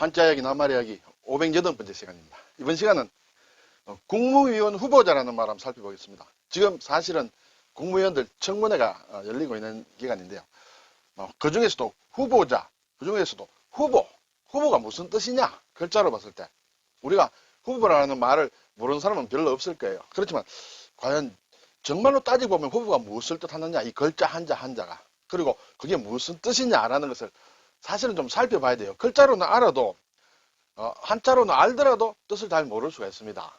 한자 이야기, 낱말 이야기 508번째 시간입니다. 이번 시간은 어, 국무위원 후보자라는 말 한번 살펴보겠습니다. 지금 사실은 국무위원들 청문회가 어, 열리고 있는 기간인데요. 어, 그 중에서도 후보자, 그 중에서도 후보, 후보가 무슨 뜻이냐? 글자로 봤을 때 우리가 후보라는 말을 모르는 사람은 별로 없을 거예요. 그렇지만 과연 정말로 따지고 보면 후보가 무엇을 뜻하느냐? 이 글자 한자 한자가 그리고 그게 무슨 뜻이냐라는 것을 사실은 좀 살펴봐야 돼요. 글자로는 알아도 어, 한자로는 알더라도 뜻을 잘 모를 수가 있습니다.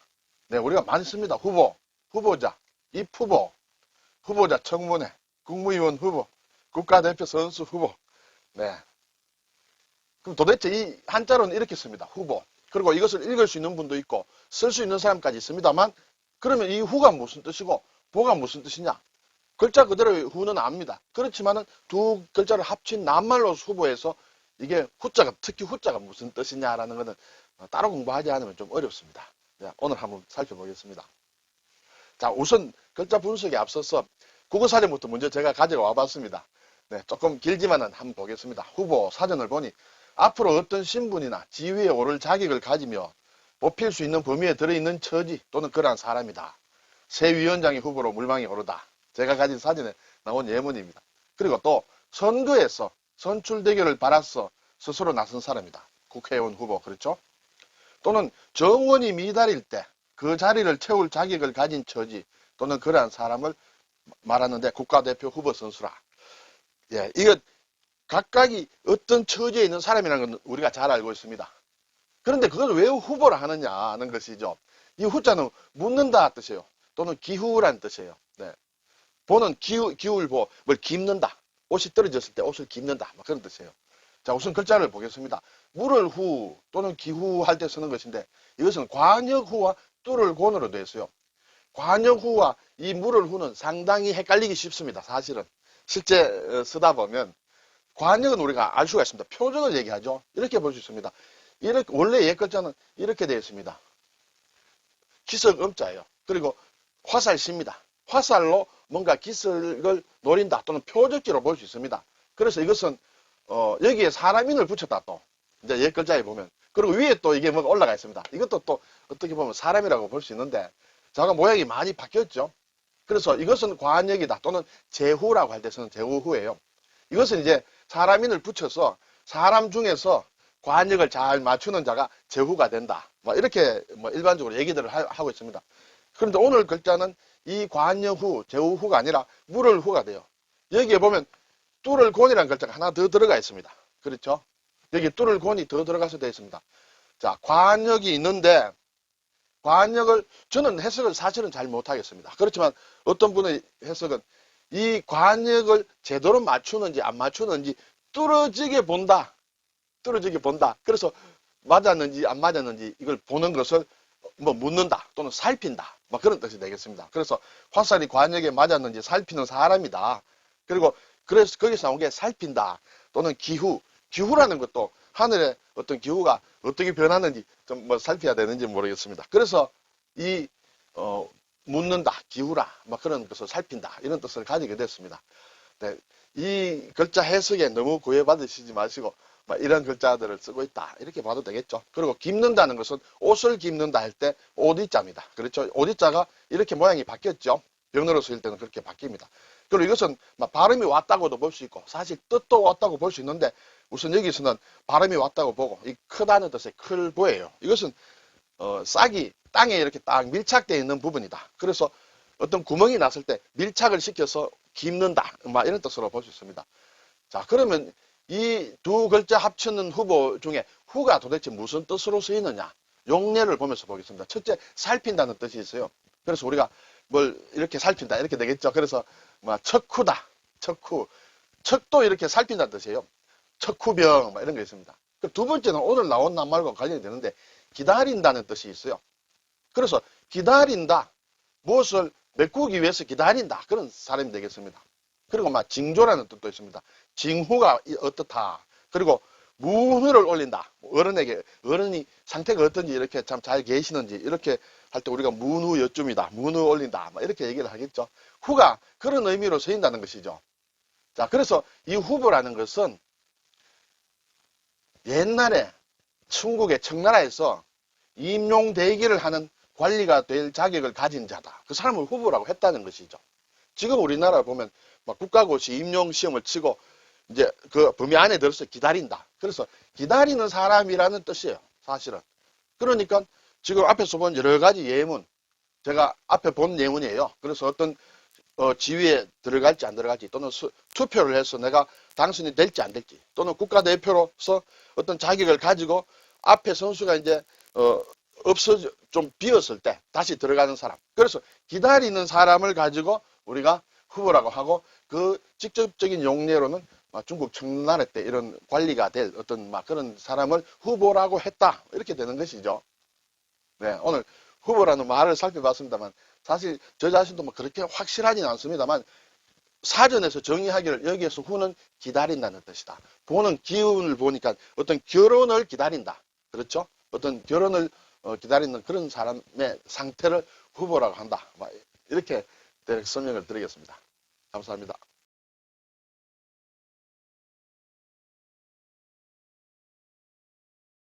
네, 우리가 많이 씁니다. 후보, 후보자, 입후보, 후보자 청문회, 국무위원 후보, 국가대표 선수 후보. 네. 그럼 도대체 이 한자로는 이렇게 씁니다. 후보. 그리고 이것을 읽을 수 있는 분도 있고 쓸 수 있는 사람까지 있습니다만 그러면 이 후가 무슨 뜻이고 보가 무슨 뜻이냐? 글자 그대로의 후는 압니다. 그렇지만은 두 글자를 합친 낱말로 후보해서 이게 후자가 특히 후자가 무슨 뜻이냐라는 것은 어, 따로 공부하지 않으면 좀 어렵습니다. 네, 오늘 한번 살펴보겠습니다. 자, 우선 글자 분석에 앞서서 국어 사전부터 먼저 제가 가지고 와봤습니다. 네, 조금 길지만은 한번 보겠습니다. 후보 사전을 보니 앞으로 어떤 신분이나 지위에 오를 자격을 가지며 뽑힐 수 있는 범위에 들어있는 처지 또는 그러한 사람이다. 새 위원장의 후보로 물망에 오르다. 제가 가진 사진에 나온 예문입니다. 그리고 또 선거에서 선출 대결을 받아서 스스로 나선 사람이다. 국회의원 후보 그렇죠? 또는 정원이 미달일 때 그 자리를 채울 자격을 가진 처지 또는 그러한 사람을 말하는데 국가대표 후보 선수라. 예, 이거 각각이 어떤 처지에 있는 사람이라는 건 우리가 잘 알고 있습니다. 그런데 그걸 왜 후보라 하느냐는 것이죠. 이 후자는 묻는다 뜻이에요. 또는 기후란 뜻이에요. 네. 보는 기후, 기후를 보, 뭘 깁는다. 옷이 떨어졌을 때 옷을 깁는다. 뭐 그런 뜻이에요. 자, 우선 글자를 보겠습니다. 물을 후 또는 기후 할 때 쓰는 것인데 이것은 관역 후와 뚫을 곤으로 되어 있어요. 관역 후와 이 물을 후는 상당히 헷갈리기 쉽습니다. 사실은. 실제 어, 쓰다 보면 관역은 우리가 알 수가 있습니다. 표적을 얘기하죠. 이렇게 볼 수 있습니다. 이렇게, 원래 옛 글자는 이렇게 되어 있습니다. 기석 음자예요. 그리고 화살시입니다. 화살로 뭔가 기석을 노린다 또는 표적지로 볼 수 있습니다. 그래서 이것은 어, 여기에 사람인을 붙였다 또 이제 옛 글자에 보면 그리고 위에 또 이게 뭐가 올라가 있습니다. 이것도 또 어떻게 보면 사람이라고 볼 수 있는데 자가 모양이 많이 바뀌었죠. 그래서 이것은 관역이다 또는 제후라고 할 때 쓰는 제후후예요. 이것은 이제 사람인을 붙여서 사람 중에서 관역을 잘 맞추는 자가 제후가 된다. 뭐 이렇게 뭐 일반적으로 얘기들을 하, 하고 있습니다. 그런데 오늘 글자는 이 관여후, 제후후가 아니라 물을후가 돼요. 여기에 보면 뚫을 곤이라는 글자가 하나 더 들어가 있습니다. 그렇죠? 여기 뚫을 곤이 더 들어가서 되어 있습니다. 자, 관역이 있는데 관역을 저는 해석을 사실은 잘 못하겠습니다. 그렇지만 어떤 분의 해석은 이 관역을 제대로 맞추는지 안 맞추는지 뚫어지게 본다. 뚫어지게 본다. 그래서 맞았는지 안 맞았는지 이걸 보는 것을 뭐 묻는다 또는 살핀다. 뭐 그런 뜻이 되겠습니다. 그래서 화살이 관역에 맞았는지 살피는 사람이다. 그리고 그래서 거기서 나온 게 살핀다 또는 기후. 기후라는 것도 하늘의 어떤 기후가 어떻게 변하는지 좀 뭐 살펴야 되는지 모르겠습니다. 그래서 이 어, 묻는다, 기후라, 뭐 그런 것을 살핀다 이런 뜻을 가지게 됐습니다. 네, 이 글자 해석에 너무 구애받으시지 마시고 뭐 이런 글자들을 쓰고 있다 이렇게 봐도 되겠죠. 그리고 깁는다는 것은 옷을 깁는다 할 때 오디자입니다. 그렇죠. 오디자가 이렇게 모양이 바뀌었죠. 병으로 쓰일 때는 그렇게 바뀝니다. 그리고 이것은 막 발음이 왔다고도 볼 수 있고 사실 뜻도 왔다고 볼 수 있는데 우선 여기서는 발음이 왔다고 보고 이 크다는 뜻의 클 보예요. 이것은 어, 싹이 땅에 이렇게 딱 밀착되어 있는 부분이다. 그래서 어떤 구멍이 났을 때 밀착을 시켜서 깁는다. 막 이런 뜻으로 볼 수 있습니다. 자, 그러면 이 두 글자 합치는 후보 중에 후가 도대체 무슨 뜻으로 쓰이느냐? 용례를 보면서 보겠습니다. 첫째, 살핀다는 뜻이 있어요. 그래서 우리가 뭘 이렇게 살핀다. 이렇게 되겠죠. 그래서 뭐 척후다. 척후. 척도 이렇게 살핀다는 뜻이에요. 척후병 막 이런 게 있습니다. 그두 번째는 오늘 나온 낱말과 관련이 되는데 기다린다는 뜻이 있어요. 그래서 기다린다. 무엇을 메꾸기 위해서 기다린다. 그런 사람이 되겠습니다. 그리고 막 징조라는 뜻도 있습니다. 징후가 어떻다. 그리고 무후를 올린다. 어른에게 어른이 상태가 어떤지 이렇게 참 잘 계시는지 이렇게 할 때 우리가 문후 여쭌이다. 문후 올린다. 막 이렇게 얘기를 하겠죠. 후가 그런 의미로 쓰인다는 것이죠. 자, 그래서 이 후보라는 것은 옛날에 중국의 청나라에서 임용 대기를 하는 관리가 될 자격을 가진 자다. 그 사람을 후보라고 했다는 것이죠. 지금 우리나라 보면 막 국가고시 임용 시험을 치고 이제 그 범위 안에 들어서 기다린다. 그래서 기다리는 사람이라는 뜻이에요. 사실은. 그러니까 지금 앞에서 본 여러 가지 예문, 제가 앞에 본 예문이에요. 그래서 어떤 어, 지위에 들어갈지 안 들어갈지 또는 수- 투표를 해서 내가 당선이 될지 안 될지 또는 국가대표로서 어떤 자격을 가지고 앞에 선수가 이제 어, 없어져 좀 비었을 때 다시 들어가는 사람. 그래서 기다리는 사람을 가지고 우리가 후보라고 하고 그 직접적인 용례로는 막 중국 청나라 때 이런 관리가 될 어떤 막 그런 사람을 후보라고 했다. 이렇게 되는 것이죠. 네, 오늘 후보라는 말을 살펴봤습니다만 사실 저 자신도 뭐 그렇게 확실하진 않습니다만 사전에서 정의하기를 여기에서 후는 기다린다는 뜻이다. 보는 기운을 보니까 어떤 결혼을 기다린다. 그렇죠? 어떤 결혼을 어, 기다리는 그런 사람의 상태를 후보라고 한다. 막 이렇게 설명을 드리겠습니다. 감사합니다.